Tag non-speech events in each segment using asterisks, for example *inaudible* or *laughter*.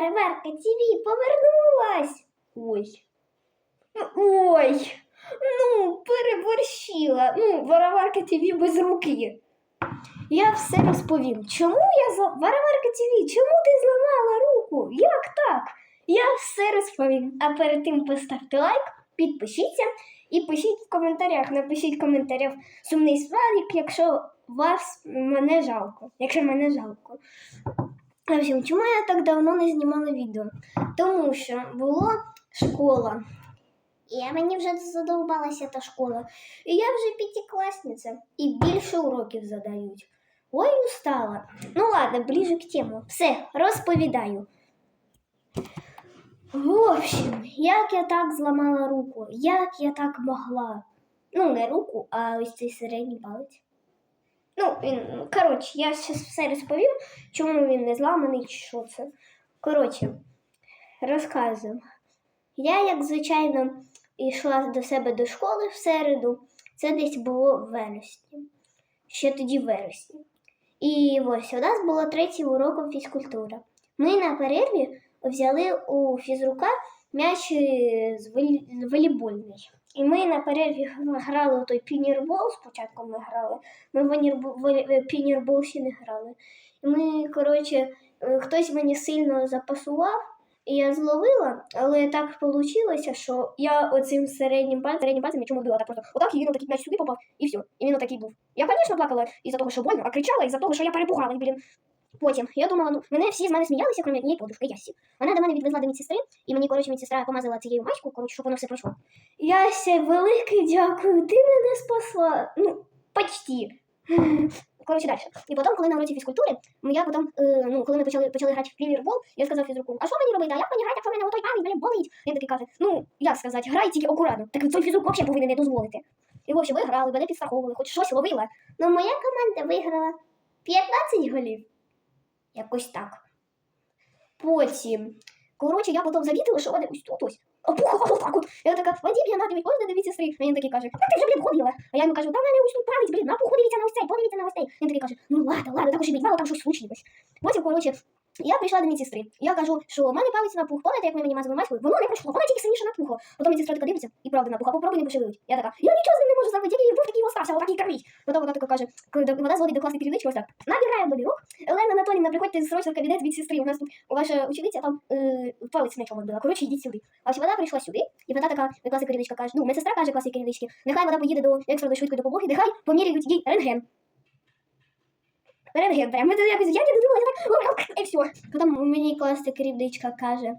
Варварка ТВ повернулась. Ой. Ой. Ну, переборщила. Ну, Варварка ТВ без руки. Я все розповім. Чому я зла... Варварка ТВ, чому ти зламала руку? Як так? Я все розповім. А перед тим поставте лайк, підпишіться і пишіть в коментарях. Напишіть в коментарях сумний смайлик, якщо вас мене жалко. Якщо мене жалко. В общем, чому я так давно не знімала відео? Тому що була школа. І мені вже задовбалася та школа. І я вже п'ятикласниця, і більше уроків задають. Ой, устала. Ну ладно, ближе к тему. Все, розповідаю. В общем, як я так зламала руку, як я так могла. Ну, не руку, а ось цей середній палець. Ну, він, коротше, я зараз все розповім, чому він не зламаний, чи що це. Коротше, розказую. Я, як звичайно, йшла до себе до школи в середу. Це десь було в вересні. Ще тоді в вересні. І ось у нас було третій уроком фізкультура. Ми на перерві взяли у фізрука м'яч е, волейбольний. І ми на перерві грали той пінірбол. Спочатку ми грали. Ми в е, пінірбол ще не грали. І ми, коротше, е, хтось мені сильно запасував, і я зловила, але так вийшло, що я оцим середнім середнім пальцем чому била так просто. Отак і він м'яч сюди попав, і все. І він отакий був. Я, звісно, плакала із-за того, що больно, а кричала із-за того, що я перепугалась, блін. Потім я думала, ну мене всі з мене сміялися, крім однієї подружки, Ясі. Вона до мене відвезла до медсестри, і мені, коротше, медсестра помазала цією мачку, коротше, щоб воно все пройшло. Яся, велике дякую, ти мене спасла. Ну, почти. *laughs* Коротше, далі. І потім, коли на уроці фізкультури, я потім, е, ну, коли ми почали, почали грати в прем'єр-бол, я сказав фізруку, а що мені робити? А як мені грати, якщо в мене отой пам'ять, блін, болить? Він такий каже, ну, як сказати, грай тільки акуратно. Так той фізрук взагалі повинен не дозволити. І, в общем, ви грали, мене підстраховували, хоч щось ловила. Ну, моя команда виграла 15 голів. Якось так. Потім, коротше, я потім завітила, що вони ось тут ось. Опухала так от. Я така, Вадим, я надо можна до сестри. А він такий каже, а ти вже, блін, ходила. А я йому кажу, та в мене ось тут палець, блін, напух, подивіться на ось цей, подивіться на ось цей. Він такий каже, ну ладно, ладно, так уже мало там щось случилось. Потім, коротше, я прийшла до медсестри. Я кажу, що в мене палець напух, пам'ятаєте, як ми мені мазали маською? Воно не пройшло, воно тільки сильніше напухло. Потім медсестра така дивиться, і правда напуха, попробуй не пошевелить. Я така, я нічого з ним не можу зробити, який був такий остався, отакий кормить. Потім вона така каже, вона зводить до класної керівнички, ось так, набирає добірок, Олена Анатоліївна, приходьте срочно в кабінет від сестри. У нас тут ваша учениця там е, палець на чому була. Коротше, йдіть сюди. А вона прийшла сюди, і вона така, класна керівничка каже, ну, медсестра каже класній керівничці, нехай вона поїде до екстреної швидкої допомоги, нехай поміряють їй рентген. Рентген прям. Це якось я не додумала, я так, і все. Потім мені класна керівничка каже,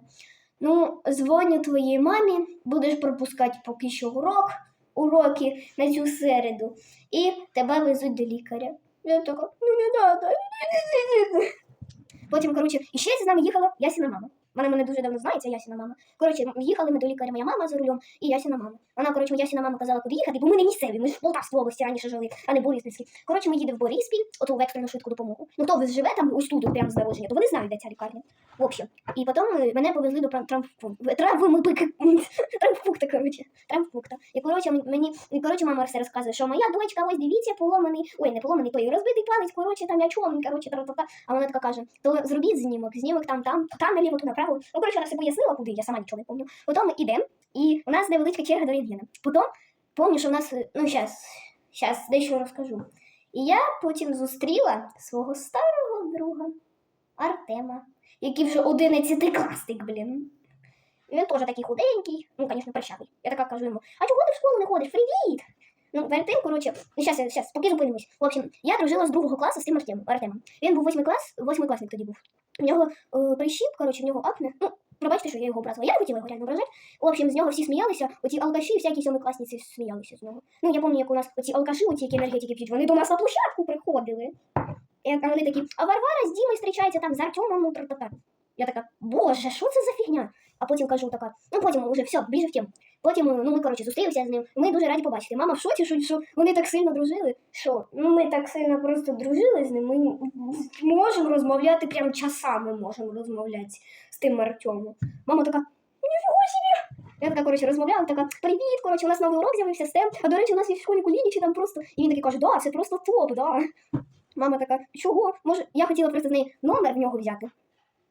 ну, дзвоню твоїй мамі, будеш пропускати поки що урок, уроки на цю середу, і тебе везуть до лікаря. Я така, ну не треба. Потім, коротше, ще з нами їхала Ясіна мама. Вона мене дуже давно знає, це Ясіна мама. Коротше, їхали ми до лікаря, моя мама за рулем і Ясіна мама. Вона, коротше, Ясіна мама казала, куди їхати, бо ми не місцеві, ми ж в Полтавській області раніше жили, а не Бориспільській. Коротше, ми їдемо в Бориспіль, ото в екстрену швидку допомогу. Ну, хто ви живе там ось тут, прямо з народження, то вони знають, де ця лікарня. В общем. І потім е, мене повезли до. Травмпункта, *laughs* травмпункта, коротше. Травмпункта. І, коротше, мені, і, коротше, мама все розказує, що моя дочка, ось дивіться, поломаний, ой, не поломаний, той розбитий палець, коротше, там я чому, коротше, тра-та-та. А вона така каже, то зробіть знімок, знімок там, там, там наліво, тут направо. Ну, коротше, вона все пояснила, куди, я сама нічого не пам'ятаю. Потім ми йдемо, і у нас невеличка черга до рентгена. Потім, пам'ятаю, що у нас, ну, зараз, зараз дещо розкажу. І я потім зустріла свого старого друга Артема, який вже 11 класник, блін. Він теж такий худенький, ну, звісно, прищавий. Я така кажу йому, а чого ти в школу не ходиш? Привіт! Ну, перед тим, коротше, ну, щас, щас, поки зупинимось. В общем, я дружила з другого класу з тим Артемом. Артемом. Він був восьмий клас, восьмикласник тоді був. У нього е, прищіп, коротше, в нього акне. Ну, пробачте, що я його образила. Я не хотіла його реально ображати. В общем, з нього всі сміялися, оці алкаші, всякі сьомикласниці сміялися з нього. Ну, я пам'ятаю, як у нас оці алкаші, оці, які енергетики п'ють, вони до нас на площадку приходили. І а вони такі, а Варвара з Дімою зустрічається там з Артемом, ну, тра-та-та. Я така, боже, що це за фігня? А потім кажу така, ну потім вже все, ближе в тему. Потім, ну ми коротше зустрілися з ним. Ми дуже раді побачити. Мама в шоці, що, вони так сильно дружили. Що? Ну ми так сильно просто дружили з ним. Ми можемо розмовляти прям часами можемо розмовляти з тим Артемом. Мама така, нічого собі. Я така, коротше, розмовляла, така, привіт, коротше, у нас новий урок з'явився з тем. А до речі, у нас є в школі куліні, чи там просто. І він такий каже, да, це просто топ, да. Мама така, чого? Може, я хотіла просто з неї номер в нього взяти.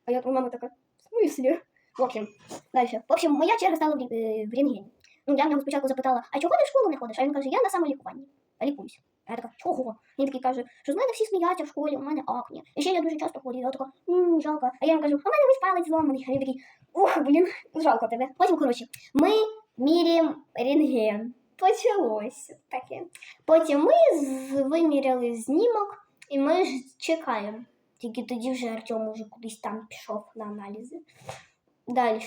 А я мама така, в смысле? В общем, дальше. В общем, моя черга стала в, е, в рентгені. Ну, я в нього спочатку запитала, а чого ти в школу не ходиш? А він каже, я на самолікуванні. А лікуюсь. А я така, чого? Він такий каже, що з мене всі сміються в школі, у мене акне. І ще я дуже часто хворію. Я така, «М, жалко. А я йому кажу, а в мене весь палець зломаний. А він такий, ух, блін, жалко тебе. Потім, коротше, ми міряємо рентген. Почалося таке. Потім ми з- виміряли знімок, і ми ж чекаємо. Тільки тоді вже Артем уже кудись там пішов на аналізи. Далі.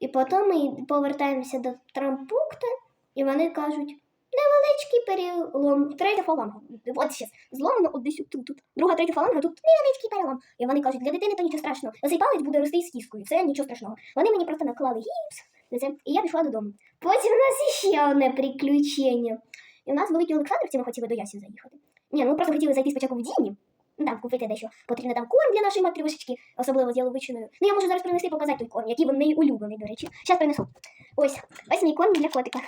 І потім ми повертаємося до травмпункту, і вони кажуть, невеличкий перелом, третя фаланга. От ще зломано от десь тут, тут. Друга, третя фаланга, тут невеличкий перелом. І вони кажуть, для дитини то нічого страшного. Цей палець буде рости з кіскою, це нічого страшного. Вони мені просто наклали гіпс, і я пішла додому. Потім у нас ще одне приключення. І у нас в Великій Олександрівці ми хотіли до Ясі заїхати. Ні, ну ми просто хотіли зайти спочатку в Діні, там купити дещо. Потрібно там корм для нашої матрюшечки, особливо з яловичиною. Ну я можу зараз принести показати той корм, який в неї улюблений, до речі. Зараз принесу. Ось, ось мій корм для котика.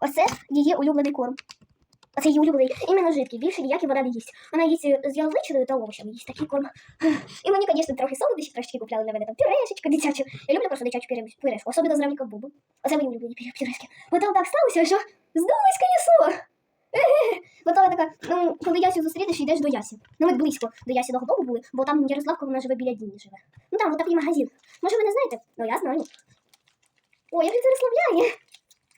Оце її улюблений корм. Оце її улюблений, іменно жидкий, більше ніякий вона не їсть. Вона їсть е, з яловичиною та овочами, їсть такий корм. І мені, звісно, трохи солодощі трошки купляли для мене там пюрешечку дитячу. Я люблю просто дитячу пюрешку, особливо з равліком бубу. Оце мої улюблені пюре- пюрешки. Потім так сталося, що здалось колесо. *laughs* Потім така, ну, коли Ясю зустрінеш, йдеш до Ясі. Ну, ми близько до Ясіного дому були, бо там Ярославка, вона живе біля Діні живе. Ну там, от такий магазин. Може, ви не знаєте? Ну, я знаю. Ой, як це розслабляє.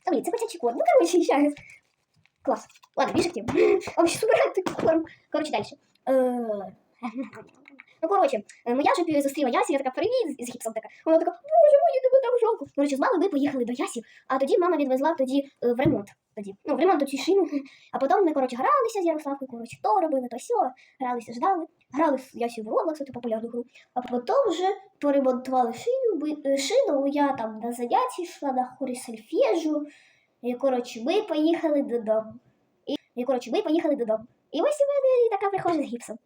Та блін, це котячий корм. Ну, коротше, щас. Клас. Ладно, більше хотів. *laughs* Вообще супер корм. Коротше, далі. Е, *laughs* Ну, коротше, е, моя ж зустріла Ясі, я така, привіт, з гіпсом така. Вона така, боже, мені тебе. Коротше, з мамою ми поїхали до Ясі, а тоді мама відвезла тоді е, в ремонт. Тоді. Ну, в ремонт ці шини. А потім ми, коротше, гралися з Ярославкою, коротше, то робили, то сьо, гралися, ждали. Грали з Ясі в Roblox, цю популярну гру. А потім вже поремонтували шину, е, шину, я там на заняття йшла на хорі сольфежу. І, коротше, ми поїхали додому. І, і коротше, ми поїхали додому. І ось у мене така прихожа з гіпсом.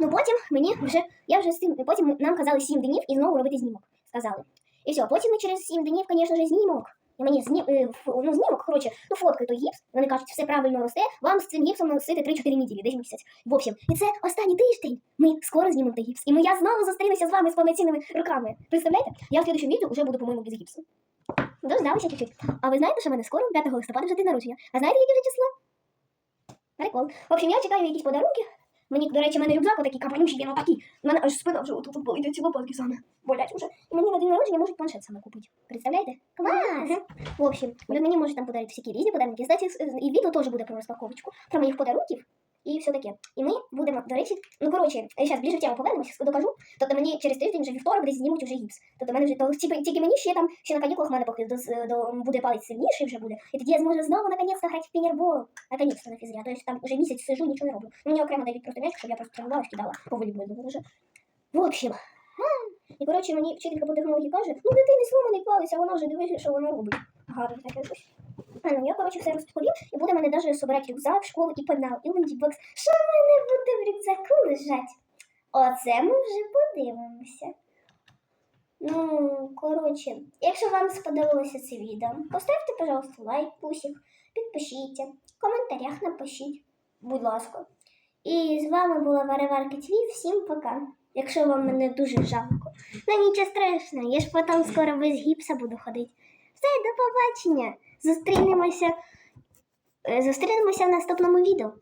Ну потім мені вже, я вже з тим, потім нам казали 7 днів і знову робити знімок. Сказали. І все, потім ми через 7 днів, звісно ж, знімок. І мені зні, ну, знімок, коротше, ну фоткаю той гіпс. Вони кажуть, все правильно росте, вам з цим гіпсом носити 3-4 неділі, десь місяць. В общем, і це останній тиждень. Ми скоро знімемо той гіпс. І ми я знову зустрінуся з вами з повноцінними руками. Представляєте? Я в следующем відео вже буду, по-моєму, без гіпсу. Дождалися чуть-чуть. А ви знаєте, що в мене скоро, 5 листопада, вже день народження. А знаєте, яке вже число? Прикол. В общем, я чекаю якісь подарунки. Мені, до речі, в мене рюкзак отакий капелюші, він отакий. У мене аж спина вже отут болить, ці лопатки саме болять уже. І мені на день народження можуть планшет саме купити. Представляєте? Клас! В общем, мені можуть там подарити всякі різні подарунки. Кстати, і відео теж буде про розпаковочку, про моїх подарунків і все таке. І ми будемо, до речі, ну коротше, зараз ближче тему повернемося, докажу. Тобто мені через тиждень вже вівторок десь знімуть уже гіпс. Тобто мене вже то, тільки, тільки мені ще там ще на канікулах мене поки до, до, буде палець сильніший вже буде. І тоді я зможу знову наконець-то грати в пінербол. Наконец-то на фізря. Тобто там вже місяць сижу, нічого не роблю. Мені окремо дають просто м'ячик, щоб я просто тренувалась, кидала по волейболу вже. В общем. І коротше, мені вчителька по технології каже, ну дитини сломаний палець, а вона вже дивиться, що вона робить. Гарно таке щось. Я, коротше, все розповім, і буде мене навіть собирати рюкзак в школу і пенал, і лендібокс. Що в мене буде в рюкзаку лежать? Оце ми вже подивимося. Ну, коротше, якщо вам сподобалося це відео, поставте, пожалуйста, лайк, пусик, підпишіться, в коментарях напишіть, будь ласка. І з вами була Вареварка ТВ. Всім пока. Якщо вам мене дуже жалко. Ну нічого страшного, я ж потім скоро без гіпса буду ходити все, до побачення. Зустрінемося, е, зустрінемося в наступному відео.